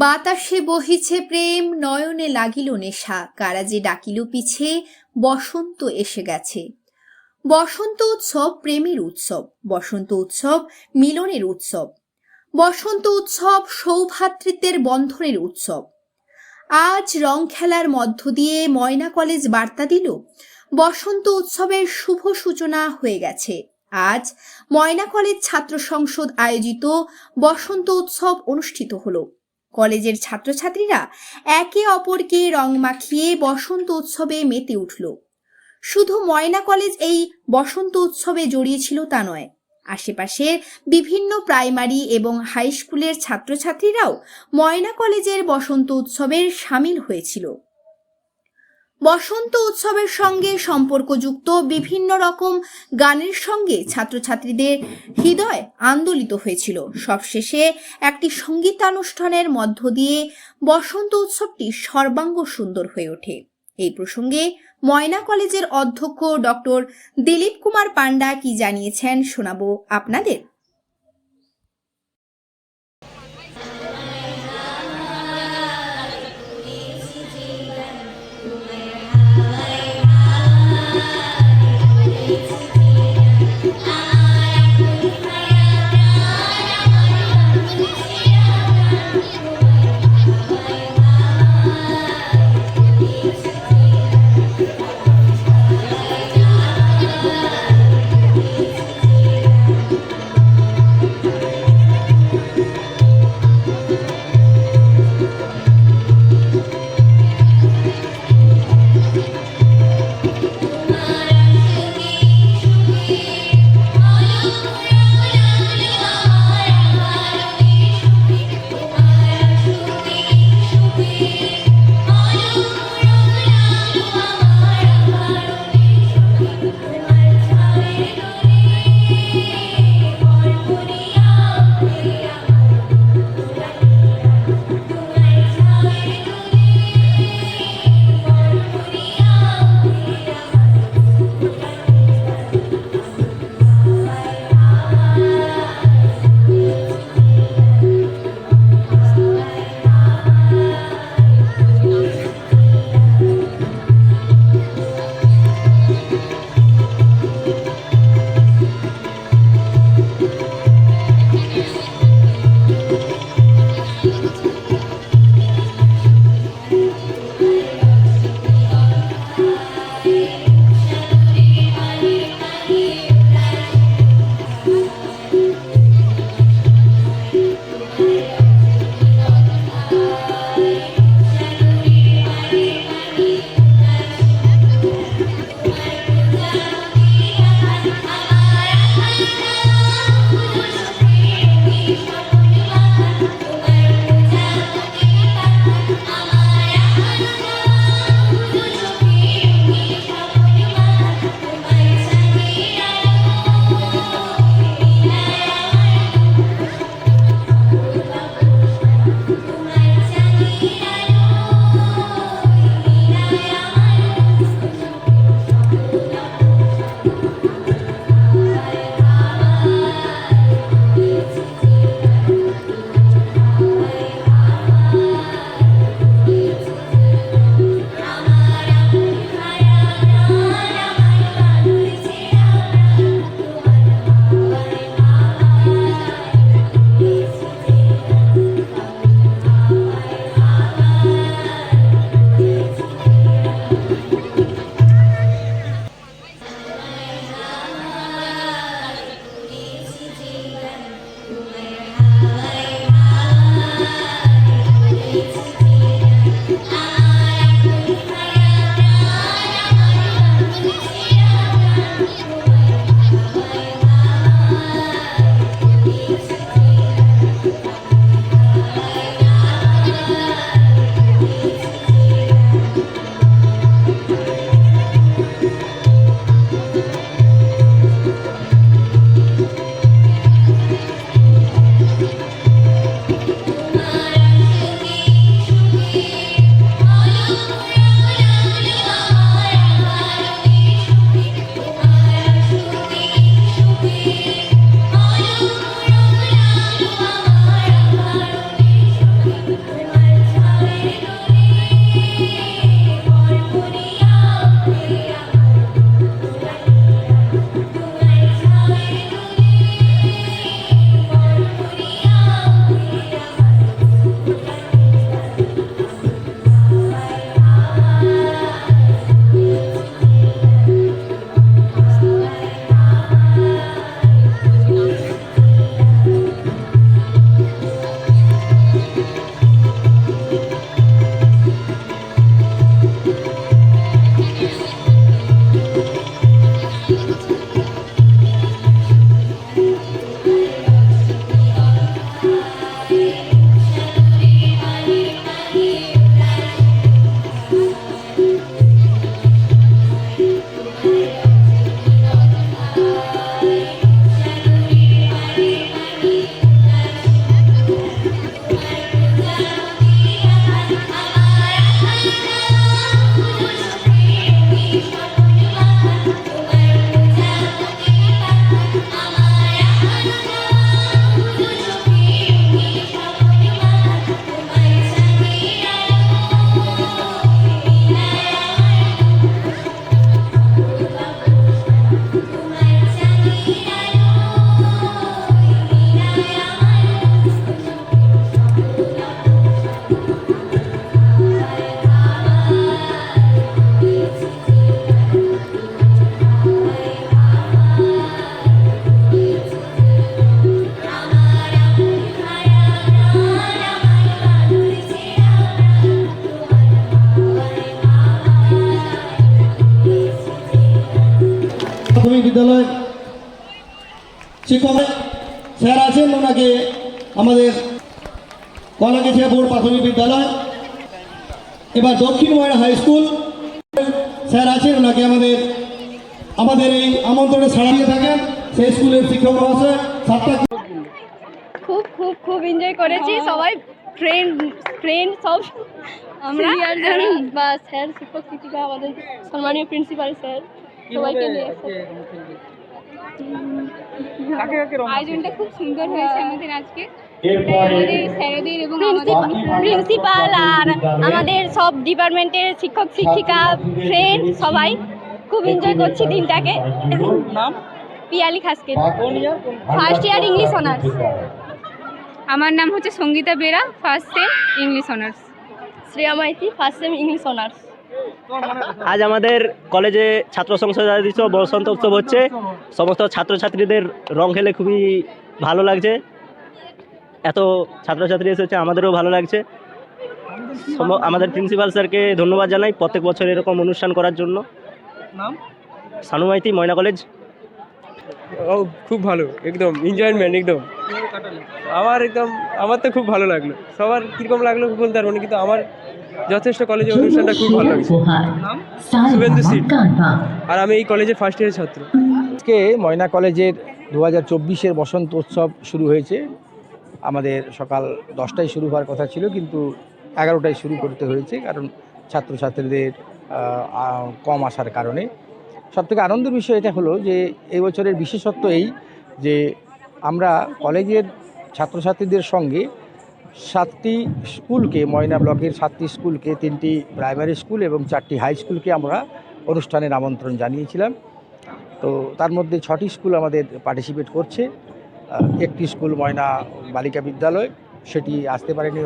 বাতাসে বহিছে প্রেম, নয়নে লাগিল নেশা। কারাজে ডাকিল পিছে, বসন্ত এসে গেছে। বসন্ত উৎসব প্রেমের উৎসব, বসন্ত উৎসব মিলনের উৎসব। বসন্ত উৎসব সৌভ্রাতৃত্বের বন্ধনের উৎসব। আজ রং খেলার মধ্য দিয়ে ময়না কলেজ বার্তা দিল, বসন্ত উৎসবের শুভ সূচনা হয়ে গেছে। আজ ময়না কলেজ ছাত্র সংসদ আয়োজিত বসন্ত উৎসব অনুষ্ঠিত হলো। কলেজের ছাত্রছাত্রীরা একে অপরকে রং মাখিয়ে বসন্ত উৎসবে মেতে উঠল। শুধু ময়না কলেজ এই বসন্ত উৎসবে জড়িয়েছিল তা নয়, আশেপাশের বিভিন্ন প্রাইমারি এবং হাই স্কুলের ছাত্রছাত্রীরাও ময়না কলেজের বসন্ত উৎসবের সামিল হয়েছিল। বসন্ত উৎসবের সঙ্গে সম্পর্কযুক্ত বিভিন্ন রকম গানের সঙ্গে ছাত্রছাত্রীদের হৃদয় আন্দোলিত হয়েছিল। সবশেষে একটি সঙ্গীতানুষ্ঠানের মধ্য দিয়ে বসন্ত উৎসবটি সর্বাঙ্গ সুন্দর হয়ে ওঠে। এই প্রসঙ্গে ময়না কলেজের অধ্যক্ষ ডক্টর দিলীপ কুমার পান্ডা কি জানিয়েছেন শোনাবো আপনাদের। শিক্ষক স্যার আছেন ওনাকে আমাদের কলাকেছিয়া বোর্ড প্রাথমিক বিদ্যালয় এবার দক্ষিণ ময়না হাই স্কুল। স্যার আছেন ওনাকে আমাদের আমাদের এই আমন্ত্রণে সাড়া দিয়ে থাকেন। সেই স্কুলের শিক্ষক মহাশয় সাতটা খুব খুব খুব এনজয় করেছি। সবাই ফ্রেন্ড ফ্রেন্ড সব আমরা। বা স্যার শিক্ষক শিক্ষিকা আমাদের সম্মানীয় প্রিন্সিপাল স্যার সবাইকে নিয়ে আয়োজনটা খুব সুন্দর হয়েছে আমাদের আজকে। এরপরে এবং প্রিন্সিপাল আর আমাদের সব ডিপার্টমেন্টের শিক্ষক শিক্ষিকা ফ্রেন্ড সবাই খুব এনজয় করছি দিনটাকে। নাম? পিয়ালি খাসকে ফার্স্ট ইয়ার ইংলিশ অনার্স আমার নাম হচ্ছে Sangita Bera first sem English honours Shreya Maiti first sem English honours আজ আমাদের কলেজে ছাত্র সংসদ বসন্ত উৎসব হচ্ছে। সমস্ত ছাত্রছাত্রীদের রং খেলে খুবই ভালো লাগছে। এত ছাত্রছাত্রী এসেছে আমাদেরও ভালো লাগছে। আমাদের প্রিন্সিপাল স্যারকে ধন্যবাদ জানাই প্রত্যেক বছর এরকম অনুষ্ঠান করার জন্য। নাম? সানুমাইতি ময়না কলেজ। ও, খুব ভালো, একদম এনজয়মেন্ট একদম। আমার একদম, আমার তো খুব ভালো লাগল। সবার কীরকম লাগল বলতে পারব কিন্তু আমার যথেষ্ট কলেজের অনুষ্ঠানটা খুব ভালো লাগছে। শুভেন্দু সিট আর আমি এই কলেজের ফার্স্ট ইয়ারের ছাত্র। আজকে ময়না কলেজের দু হাজার চব্বিশের বসন্ত উৎসব শুরু হয়েছে। আমাদের সকাল দশটায় শুরু হওয়ার কথা ছিল, কিন্তু এগারোটায় শুরু করতে হয়েছে, কারণ ছাত্রছাত্রীদের কম আসার কারণে। সবথেকে আনন্দের বিষয় এটা হলো যে এই বছরের বিশেষত্ব এই যে আমরা কলেজের ছাত্রছাত্রীদের সঙ্গে সাতটি স্কুলকে, ময়না ব্লকের সাতটি স্কুলকে, তিনটি প্রাইমারি স্কুল এবং চারটি হাই স্কুলকে আমরা অনুষ্ঠানের আমন্ত্রণ জানিয়েছিলাম। তো তার মধ্যে ছটি স্কুল আমাদের পার্টিসিপেট করছে। একটি স্কুল ময়না বালিকা বিদ্যালয়, সেটি আসতে পারেনি,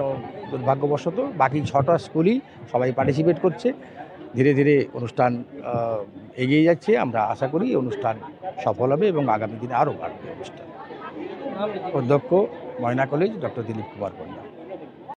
দুর্ভাগ্যবশত। বাকি ছটা স্কুলই সবাই পার্টিসিপেট করছে। ধীরে ধীরে অনুষ্ঠান এগিয়ে যাচ্ছে। আমরা আশা করি অনুষ্ঠান সফল হবে এবং আগামী দিনে আরও বাড়বে অনুষ্ঠান। অধ্যক্ষ ময়না কলেজ ডক্টর দিলীপ কুমার কন্যা